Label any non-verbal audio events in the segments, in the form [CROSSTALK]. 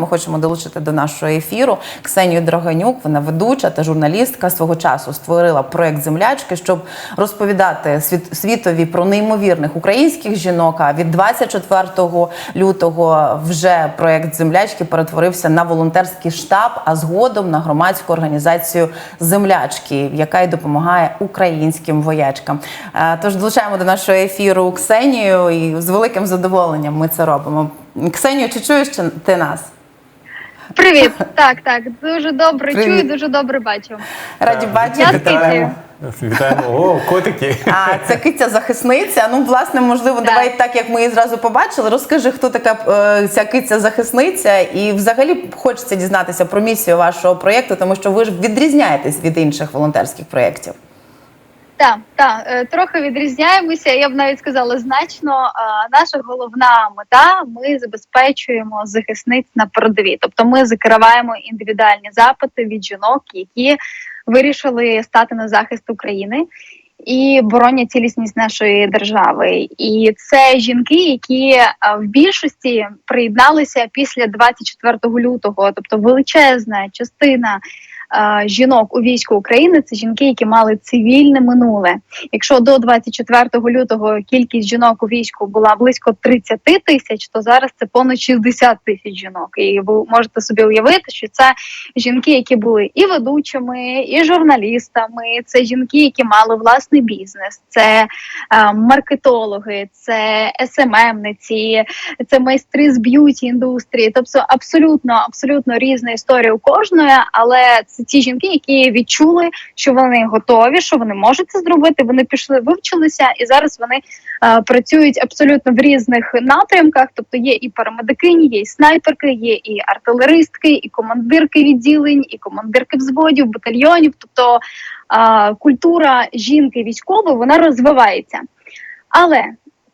Ми хочемо долучити до нашого ефіру Ксенію Драганюк. Вона ведуча та журналістка свого часу створила проект Землячки, щоб розповідати світ, світові про неймовірних українських жінок. А від 24 лютого вже проект Землячки перетворився на волонтерський штаб, а згодом на громадську організацію Землячки, яка й допомагає українським воячкам. Е, Тож долучаємо до нашого ефіру Ксенію, і з великим задоволенням ми це робимо. Ксенію, чи чуєш ти нас? Привіт, [LAUGHS] так, так, дуже добре Привіт. чую, дуже добре бачу. Раді бачити. Вітаємо. Вітаємо. О, котики. А це киця захисниця. Ну, власне, можливо, Так. давай так, як ми її зразу побачили. Розкажи, хто така е, ця киця захисниця, і взагалі хочеться дізнатися про місію вашого проєкту, тому що ви ж відрізняєтесь від інших волонтерських проєктів. Так, так, е, трохи відрізняємося. Я б навіть сказала значно. Наша головна мета ми забезпечуємо захисниць на передовій. Тобто, ми закриваємо індивідуальні запити від жінок, які вирішили стати на захист України. І боронять цілісність нашої держави, і це жінки, які е, в більшості приєдналися після 24 лютого, тобто величезна частина жінок у війську України це жінки, які мали цивільне минуле. Якщо до 24 лютого кількість жінок у війську була близько 30 тисяч, то зараз це понад 60 тисяч жінок. І ви можете собі уявити, що це жінки, які були і ведучими, і журналістами. Це жінки, які мали власний бізнес, це е, маркетологи, це СММниці, це майстри з б'юті індустрії. Тобто абсолютно, абсолютно різна історія у кожної, але це ті жінки, які відчули, що вони готові, що вони можуть це зробити. Вони пішли, вивчилися, і зараз вони е, працюють абсолютно в різних напрямках. Тобто є і парамедикині, є і снайперки, є і артилеристки, і командирки відділень, і командирки взводів, батальйонів. Тобто е, культура жінки військової вона розвивається. Але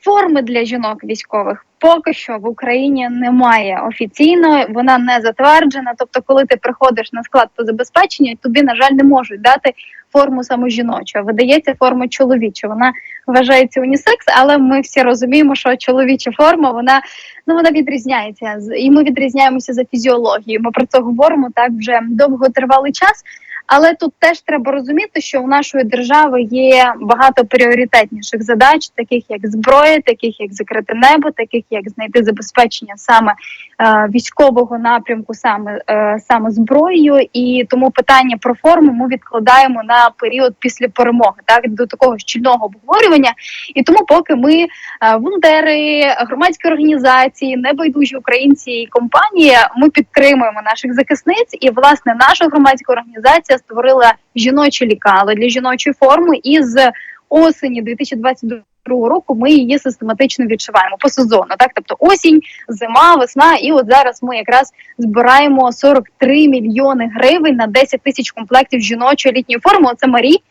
форми для жінок військових поки що в Україні немає офіційно, вона не затверджена. Тобто, коли ти приходиш на склад по забезпеченню, тобі, на жаль, не можуть дати форму саме жіночу, а видається форма чоловіча. Вона вважається унісекс, але ми всі розуміємо, що чоловіча форма вона ну вона відрізняється і ми відрізняємося за фізіологією. Ми про це говоримо так вже довготривалий час. Але тут теж треба розуміти, що у нашої держави є багато пріоритетніших задач, таких як зброя, таких як закрите небо, таких як знайти забезпечення саме е, військового напрямку, саме е, саме зброєю. І тому питання про форму ми відкладаємо на період після перемоги, так до такого щільного обговорювання. І тому, поки ми е, волонтери, громадські організації, небайдужі українці і компанії, ми підтримуємо наших захисниць. І власне наша громадська організація створила жіночі лікали для жіночої форми. І з осені 2022 року ми її систематично відшиваємо по сезону. Так, тобто осінь, зима, весна, і от зараз ми якраз збираємо 43 мільйони гривень на 10 тисяч комплектів жіночої літньої форми. Це Марі.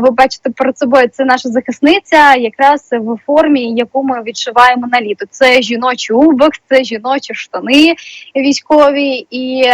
Ви бачите перед собою, це наша захисниця, якраз в формі, яку ми відшиваємо на літо. Це жіночий убок, це жіночі штани військові, і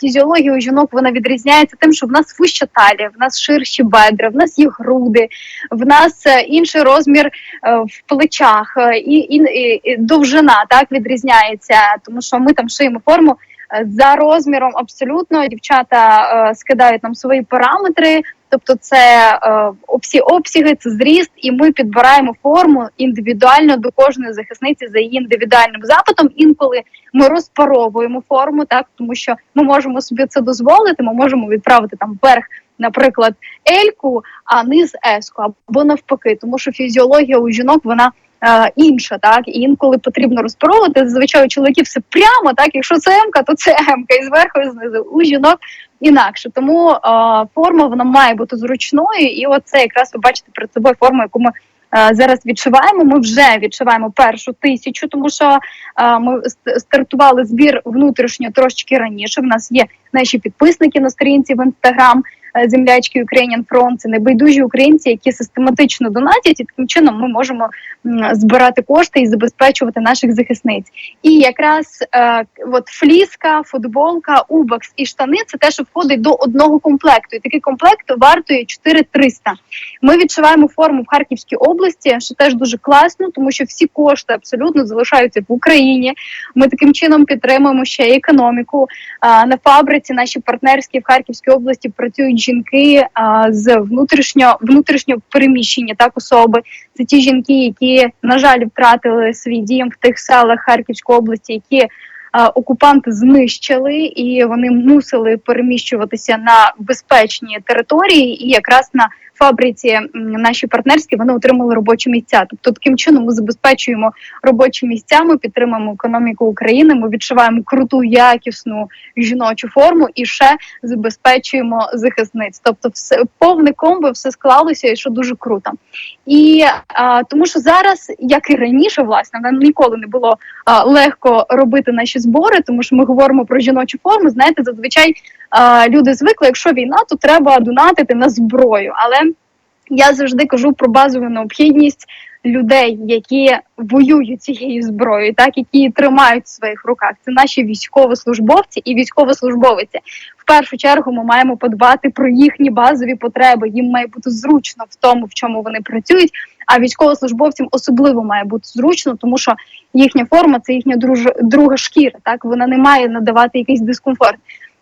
фізіологія у жінок вона відрізняється тим, що в нас вуща талія, в нас ширші бедра, в нас є груди, в нас е, інший розмір е, в плечах, е, і, і, і довжина так відрізняється, тому що ми там шиємо форму. Е, За розміром абсолютно дівчата е, скидають нам свої параметри, тобто це е, всі обсяги, це зріст, і ми підбираємо форму індивідуально до кожної захисниці за її індивідуальним запитом. Інколи ми розпаровуємо форму, так тому що ми можемо собі це дозволити. Ми можемо відправити там вверх, наприклад, ельку, а низ еску, або навпаки, тому що фізіологія у жінок вона. Е, Інша, так і інколи потрібно розпаровувати. Зазвичай у чоловіків все прямо, так якщо це М-ка, то це М-ка, і зверху, і знизу. У жінок інакше. Тому е, форма вона має бути зручною, і оце якраз ви бачите перед собою форму, яку ми е, зараз відшиваємо. Ми вже відшиваємо першу тисячу, тому що е, ми стартували збір внутрішньо трошечки раніше. В нас є наші підписники на сторінці в інстаграм. Е, землячки Ukrainian Front, це небайдужі українці, які систематично донатять, і таким чином ми можемо збирати кошти і забезпечувати наших захисниць. І якраз е, от фліска, футболка, убакс і штани це те, що входить до одного комплекту. І такий комплект вартує 4300. Ми відшиваємо форму в Харківській області, що теж дуже класно, тому що всі кошти абсолютно залишаються в Україні. Ми таким чином підтримуємо ще й економіку. А, на фабриці наші партнерські в Харківській області працюють жінки з внутрішньо внутрішньо переміщення так особи. Це ті жінки, які на жаль втратили свій дім в тих селах Харківської області, які окупанти знищили, і вони мусили переміщуватися на безпечні території, і якраз на фабриці наші партнерські вони отримали робочі місця. Тобто таким чином ми забезпечуємо робочі місця, ми підтримуємо економіку України. Ми відшиваємо круту якісну жіночу форму і ще забезпечуємо захисниць. Тобто, все повне комбо, все склалося, і що дуже круто. І а, тому, що зараз, як і раніше, власне, нам ніколи не було а, легко робити наші збори, тому що ми говоримо про жіночу форму. Знаєте, зазвичай а, люди звикли, якщо війна, то треба донатити на зброю. Але я завжди кажу про базову необхідність людей, які воюють цією зброєю, так які тримають в своїх руках. Це наші військовослужбовці і військовослужбовиці. В першу чергу ми маємо подбати про їхні базові потреби. Їм має бути зручно в тому, в чому вони працюють. А військовослужбовцям особливо має бути зручно, тому що їхня форма це їхня друга шкіра. Так вона не має надавати якийсь дискомфорт.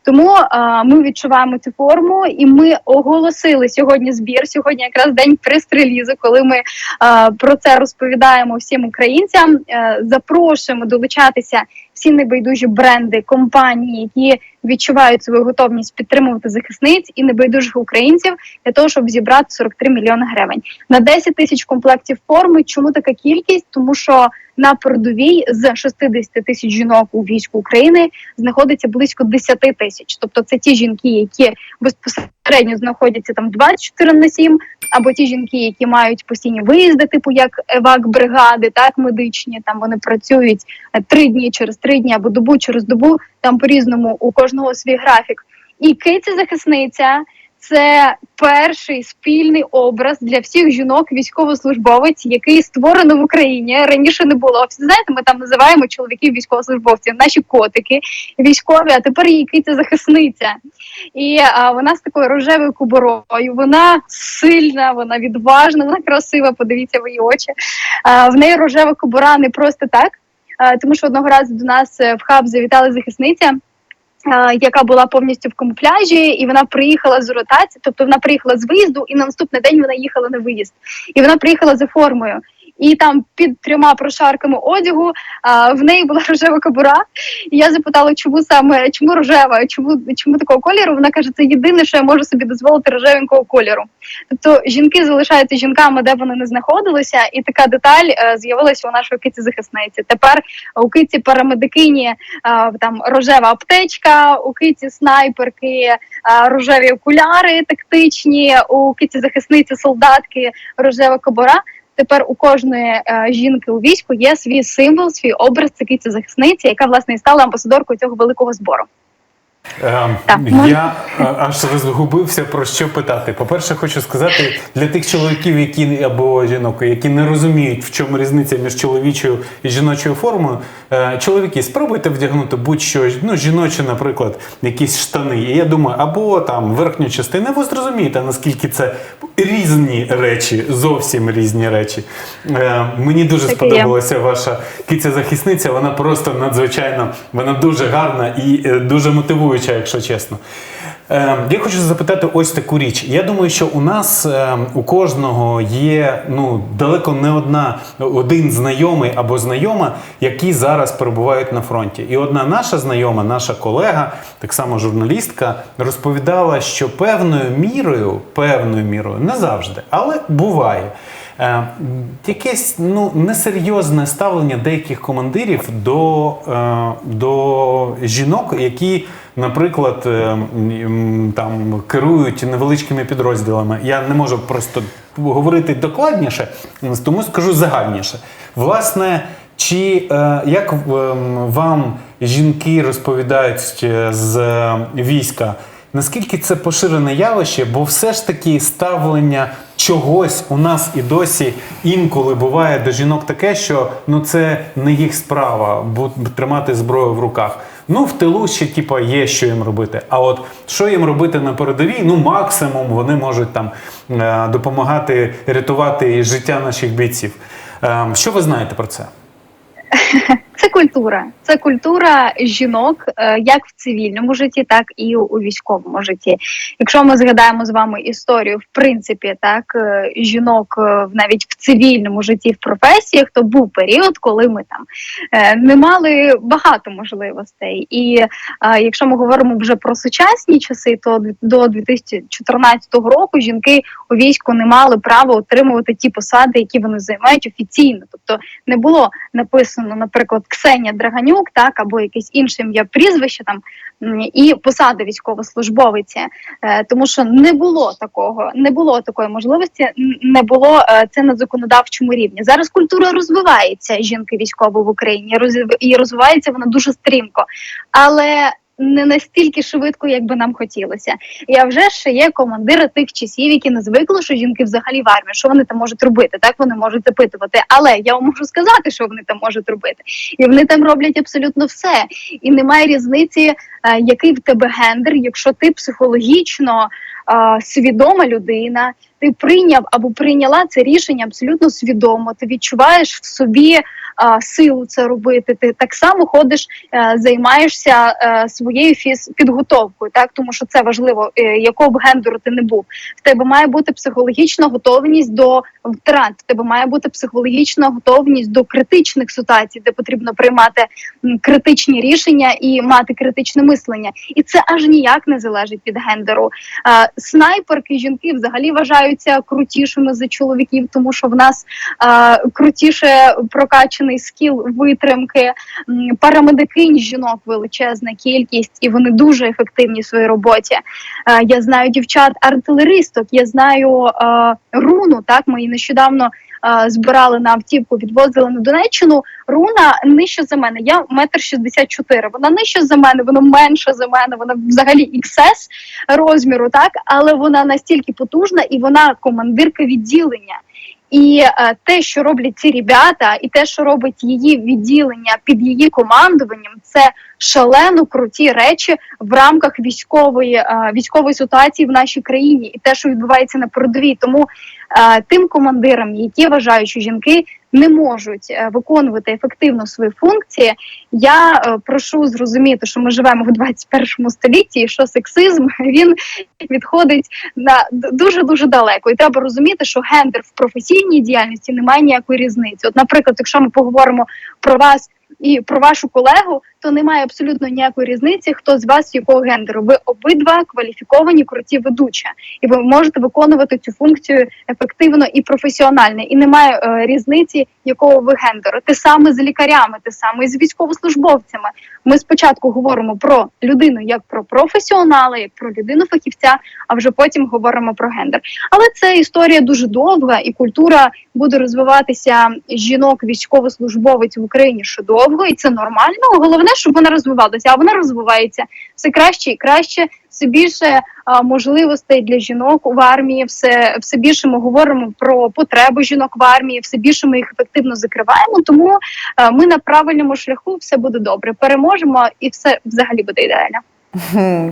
Тому а, ми відчуваємо цю форму, і ми оголосили сьогодні збір. Сьогодні якраз день прес-релізу, коли ми а, про це розповідаємо всім українцям. А, запрошуємо долучатися всі небайдужі бренди, компанії, які відчувають свою готовність підтримувати захисниць і небайдужих українців для того, щоб зібрати 43 мільйони гривень на 10 тисяч комплектів форми. Чому така кількість? Тому що на передовій з 60 тисяч жінок у війську України знаходиться близько 10 тисяч. Тобто це ті жінки, які безпосередньо знаходяться там 24 на 7, або ті жінки, які мають постійні виїзди, типу як евак бригади, так медичні. Там вони працюють е, три дні через три дні або добу через добу. Там по різному у кожного свій графік. І киця захисниця це перший спільний образ для всіх жінок військовослужбовець, який створено в Україні. Раніше не було. Всі знаєте, ми там називаємо чоловіків військовослужбовців, наші котики військові, а тепер її киця захисниця. І а, вона з такою рожевою куборою. Вона сильна, вона відважна, вона красива. Подивіться в її очі. А, в неї рожева кубора не просто так. Тому що одного разу до нас е, в хаб завітала захисниця. Е, Яка була повністю в камуфляжі, і вона приїхала з ротації, тобто вона приїхала з виїзду, і на наступний день вона їхала на виїзд. І вона приїхала за формою. І там під трьома прошарками одягу а, в неї була [LAUGHS] рожева кобура. І я запитала, чому саме чому рожева, чому чому такого кольору? Вона каже, це єдине, що я можу собі дозволити рожевенького кольору. Тобто жінки залишаються жінками, де вони не знаходилися, і така деталь е, з'явилася у нашої киці захисниці. Тепер у киці парамедикині е, там рожева аптечка, у киці снайперки, е, рожеві окуляри тактичні, у киці захисниці солдатки, рожева кобура. Тепер у кожної е, жінки у війську є свій символ, свій образ це киця захисниці, яка власне і стала амбасадоркою цього великого збору. Ем, Так, я аж розгубився про що питати. По-перше, хочу сказати для тих чоловіків, які або жінок, які не розуміють, в чому різниця між чоловічою і жіночою формою. е, Чоловіки, спробуйте вдягнути будь-що, ну жіночі, наприклад, якісь штани. І я думаю, або там верхню частину. Ви зрозумієте, наскільки це різні речі, зовсім різні речі. Е, Мені дуже Так є. ваша киця захисниця. Вона просто надзвичайно, вона дуже гарна і е, дуже мотивуюча, якщо чесно. Е, Я хочу запитати ось таку річ. Я думаю, що у нас е, у кожного є ну далеко не одна один знайомий або знайома, які зараз перебувають на фронті. І одна наша знайома, наша колега, так само журналістка, розповідала, що певною мірою, певною мірою, не завжди, але буває. Е, якесь ну несерйозне ставлення деяких командирів до, е, до жінок, які, наприклад, е, там керують невеличкими підрозділами. Я не можу просто говорити докладніше, тому скажу загальніше. Власне, чи е, як вам жінки розповідають е, з е, війська? Наскільки це поширене явище, бо все ж таки ставлення чогось у нас і досі інколи буває до жінок таке, що ну це не їх справа тримати зброю в руках. Ну, в тилу ще типа є що їм робити. А от що їм робити на передовій? Ну, максимум вони можуть там е, допомагати рятувати життя наших бійців. Е, Що ви знаєте про це? [LAUGHS] Це культура. Це культура жінок е, як в цивільному житті, так і у військовому житті. Якщо ми згадаємо з вами історію, в принципі, так е, жінок е, навіть в цивільному житті, в професіях, то був період, коли ми там не мали багато можливостей. І якщо ми говоримо вже про сучасні часи, то до 2014 року жінки у війську не мали права отримувати ті посади, які вони займають офіційно. Тобто не було написано, наприклад, Ксенія Драганюк, так або якесь інше ім'я прізвище там і посада військовослужбовиці, Е, тому що не було такого, не було такої можливості, не було е, це на законодавчому рівні. Зараз культура розвивається жінки військово в Україні, і розвивається вона дуже стрімко, але не настільки швидко, як би нам хотілося. А вже ще є командири тих часів, які не звикли, що жінки взагалі в армії, що вони там можуть робити. Так вони можуть запитувати. Але я вам можу сказати, що вони там можуть робити, і вони там роблять абсолютно все. І немає різниці, е, який в тебе гендер, якщо ти психологічно е, свідома людина, ти прийняв або прийняла це рішення абсолютно свідомо. Ти відчуваєш в собі е, силу це робити. Ти так само ходиш, е, займаєшся е, своєю фіз підготовкою, так тому що це важливо, е, якого б гендеру ти не був. В тебе має бути психологічна готовність до втрат. В тебе має бути психологічна готовність до критичних ситуацій, де потрібно приймати критичні рішення і мати критичне мислення. І це аж ніяк не залежить від гендеру. Снайперки жінки взагалі вважаються крутішими за чоловіків, тому що в нас крутіше прокачаний скіл витримки. Парамедикинь жінок величезна кількість, і вони дуже ефективні в своїй роботі. Е, я знаю дівчат-артилеристок, я знаю е, руну. Так, ми її нещодавно. е, Збирали на автівку, відвозили на Донеччину. Руна нижче за мене. Я метр шістдесят чотири. Вона нижче за мене, вона менша за мене. Вона взагалі XS розміру, так але вона настільки потужна і вона командирка відділення. І е, те, що роблять ці ребята, і те, що робить її відділення під її командуванням, це шалено круті речі в рамках військової е, військової ситуації в нашій країні, і те, що відбувається на передовій. Тому е, тим командирам, які вважають, що жінки не можуть е, виконувати ефективно свої функції, я е, прошу зрозуміти, що ми живемо в 21 столітті, і що сексизм [LAUGHS] він відходить на дуже дуже далеко, і треба розуміти, що гендер в професійній діяльності не має ніякої різниці. От, наприклад, якщо ми поговоримо про вас і про вашу колегу, то немає абсолютно ніякої різниці, хто з вас якого гендеру. Ви обидва кваліфіковані круті ведучі, і ви можете виконувати цю функцію ефективно і професіонально. І немає е, різниці, якого ви гендеру. Те саме з лікарями, те саме з військовослужбовцями. Ми спочатку говоримо про людину як про професіонала, як про людину фахівця, а вже потім говоримо про гендер. Але це історія дуже довга, і культура буде розвиватися жінок військовослужбовець в Україні ще довго, і це нормально. Головне, щоб вона розвивалася, а вона розвивається все краще і краще. Все більше а, можливостей для жінок в армії, все, все більше ми говоримо про потреби жінок в армії, все більше ми їх ефективно закриваємо. Тому а, ми на правильному шляху все буде добре. Переможемо, і все взагалі буде ідеально.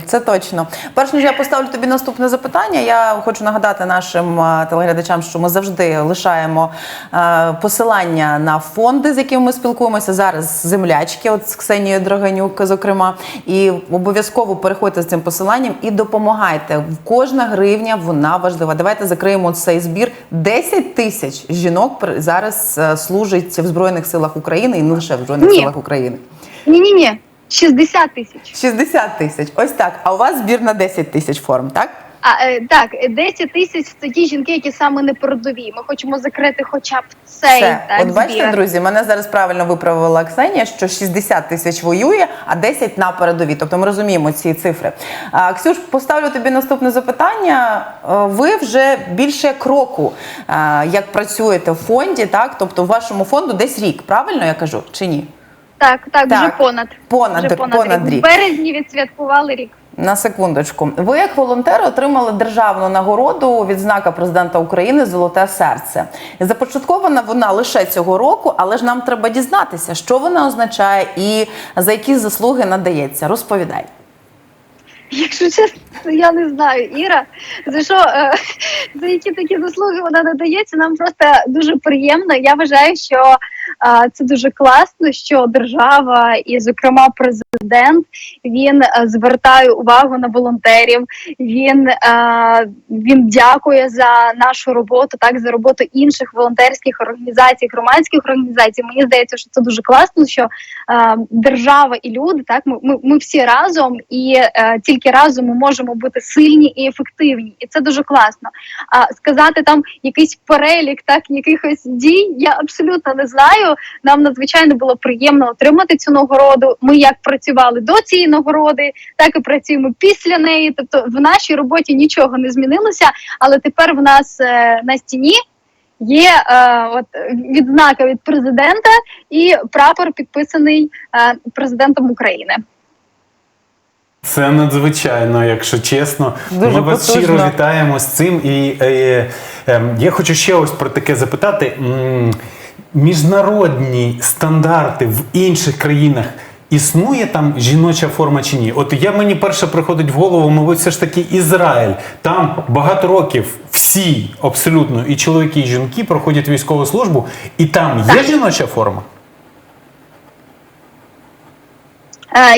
Це точно. Перш ніж я поставлю тобі наступне запитання, я хочу нагадати нашим е, телеглядачам, що ми завжди лишаємо е, посилання на фонди, з якими ми спілкуємося. Зараз землячки, от з Ксенією Драганюк, зокрема, і обов'язково переходьте з цим посиланням і допомагайте. Кожна гривня вона важлива. Давайте закриємо цей збір. 10 тисяч жінок зараз е, служить в збройних силах України і не лише в збройних Ні. силах України. Ні, ні, ні, 60 тисяч. 60 тисяч. Ось так. А у вас збір на 10 тисяч форм, так? А е, так, 10 тисяч це ті жінки, які саме не передові. Ми хочемо закрити хоча б цей Все. так, От бачите, збір. друзі, мене зараз правильно виправила Ксенія, що 60 тисяч воює, а 10 на передовій. Тобто ми розуміємо ці цифри. А, Ксюш, поставлю тобі наступне запитання. Е, Ви вже більше кроку, е, як працюєте в фонді, так? Тобто в вашому фонду десь рік, правильно я кажу, чи ні? Так, так, Так. вже понад. Понад- вже понад понад рік. березні відсвяткували рік. На секундочку. Ви як волонтери отримали державну нагороду відзнака президента України Золоте серце. Започаткована вона лише цього року, але ж нам треба дізнатися, що вона означає і за які заслуги надається. Розповідай. Якщо чесно, я не знаю, Іра, за що е, за які такі заслуги вона надається. Нам просто дуже приємно. Я вважаю, що е, це дуже класно, що держава і, зокрема, президент він е, звертає увагу на волонтерів. Він, він дякує за нашу роботу, так за роботу інших волонтерських організацій, громадських організацій. Мені здається, що це дуже класно, що держава і люди, так ми, ми, ми всі разом, і е, тільки разом ми можемо бути сильні і ефективні, і це дуже класно. А сказати там якийсь перелік, так якихось дій, я абсолютно не знаю. Нам надзвичайно було приємно отримати цю нагороду. Ми як працювали до цієї нагороди, так і працюємо після неї. Тобто в нашій роботі нічого не змінилося, але тепер в нас е, на стіні. Є е, от відзнака від президента і прапор підписаний е, президентом України. Це надзвичайно, якщо чесно. Дуже Ми вас потужно. щиро вітаємо з цим. І е, е, я хочу ще ось про таке запитати. М, Міжнародні стандарти в інших країнах. Існує там жіноча форма чи ні? От я мені перше приходить в голову, мабуть, все ж таки Ізраїль. Там багато років всі абсолютно і чоловіки, і жінки проходять військову службу, і там є жіноча форма. Е,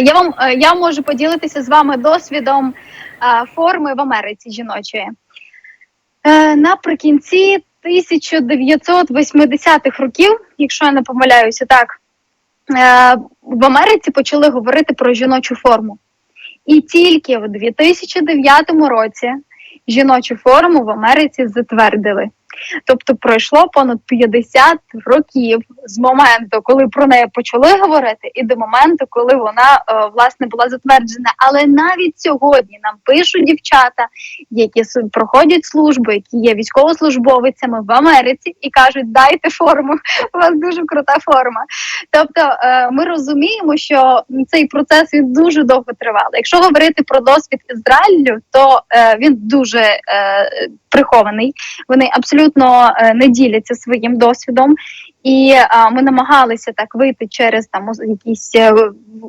я вам е, я можу поділитися з вами досвідом е, форми в Америці жіночої. Е, наприкінці 1980-х років, якщо я не помиляюся, так е, в Америці почали говорити про жіночу форму. І тільки в 2009 році жіночу форму в Америці затвердили. Тобто пройшло понад 50 років з моменту, коли про неї почали говорити, і до моменту, коли вона е, власне була затверджена. Але навіть сьогодні нам пишуть дівчата, які проходять службу, які є військовослужбовицями в Америці, і кажуть: дайте форму, у вас дуже крута форма. Тобто, е, ми розуміємо, що цей процес він дуже довго тривав. Якщо говорити про досвід Ізраїлю, то е, він дуже прихований. Вони абсолютно е, не діляться своїм досвідом. І а, ми намагалися так вийти через там якісь е,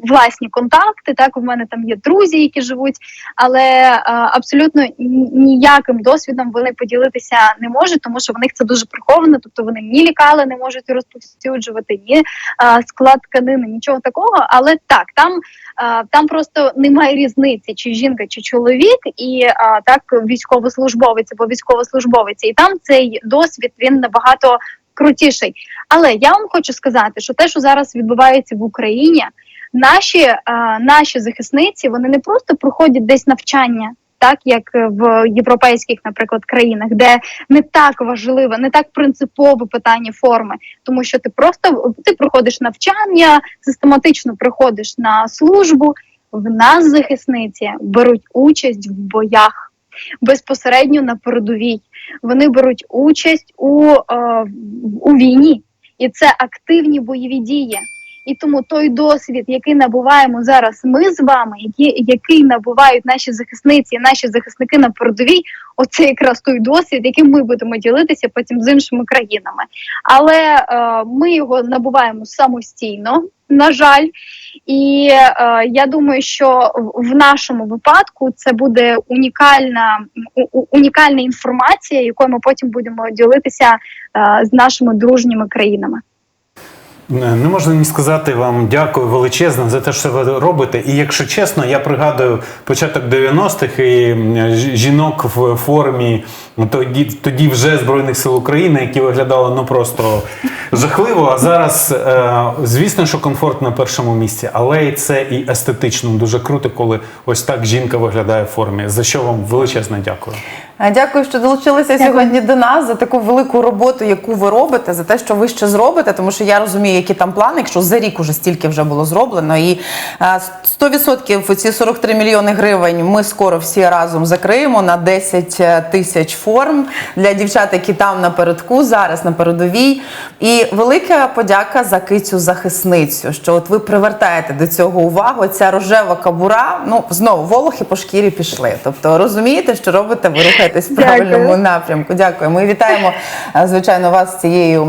власні контакти. Так, у мене там є друзі, які живуть, але а, абсолютно ніяким досвідом вони поділитися не можуть, тому що в них це дуже приховано. Тобто вони ні лікали не можуть розповсюджувати, ні а, склад тканини, нічого такого. Але так, там, а, там просто немає різниці, чи жінка, чи чоловік, і а, так військовослужбовець або військовослужбовиця. І там цей досвід він набагато крутіший. Але я вам хочу сказати, що те, що зараз відбувається в Україні, наші, а, наші захисниці вони не просто проходять десь навчання. Так як е, в європейських, наприклад, країнах, де не так важливе, не так принципове питання форми, тому що ти просто ти проходиш навчання, систематично приходиш на службу. В нас захисниці беруть участь в боях безпосередньо на передовій. Вони беруть участь у, е, у війні, і це активні бойові дії. І тому той досвід, який набуваємо зараз, ми з вами, які, який набувають наші захисниці, наші захисники на передовій, оце якраз той досвід, яким ми будемо ділитися потім з іншими країнами. Але е, ми його набуваємо самостійно, на жаль. І е, я думаю, що в- нашому випадку це буде унікальна, унікальна інформація, якою ми потім будемо ділитися е, з нашими дружніми країнами. Не не можна ні сказати вам дякую величезно за те, що ви робите. І якщо чесно, я пригадую початок 90-х і жінок в формі тоді, тоді вже Збройних сил України, які виглядали ну просто жахливо. А зараз, е, звісно, що комфорт на першому місці, але це і естетично дуже круто, коли ось так жінка виглядає в формі. За що вам величезне дякую. Е, Дякую, що долучилися Дякую. сьогодні до нас за таку велику роботу, яку ви робите, за те, що ви ще зробите, тому що я розумію, які там плани, якщо за рік уже стільки вже було зроблено. І е, 100% ці 43 мільйони гривень ми скоро всі разом закриємо на 10 тисяч форм для дівчат, які там напередку, зараз на передовій. І велика подяка за кицю захисницю, що от ви привертаєте до цього увагу. Ця рожева кабура, ну знову волохи по шкірі пішли. Тобто розумієте, що робите, ви рухаєтесь в Дякую. правильному напрямку. Дякую. Ми вітаємо е, звичайно вас з цією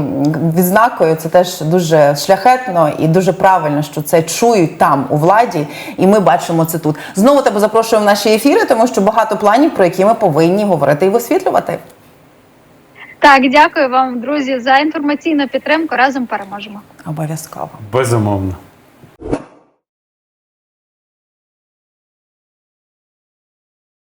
відзнакою. Це теж дуже шляхетно і дуже правильно, що це чують там у владі, і ми бачимо це тут. Знову тебе запрошуємо в наші ефіри, тому що багато планів, про які ми повинні говорити і висвітлювати. Так, дякую вам, друзі, за інформаційну підтримку. Разом переможемо. Обов'язково. Безумовно.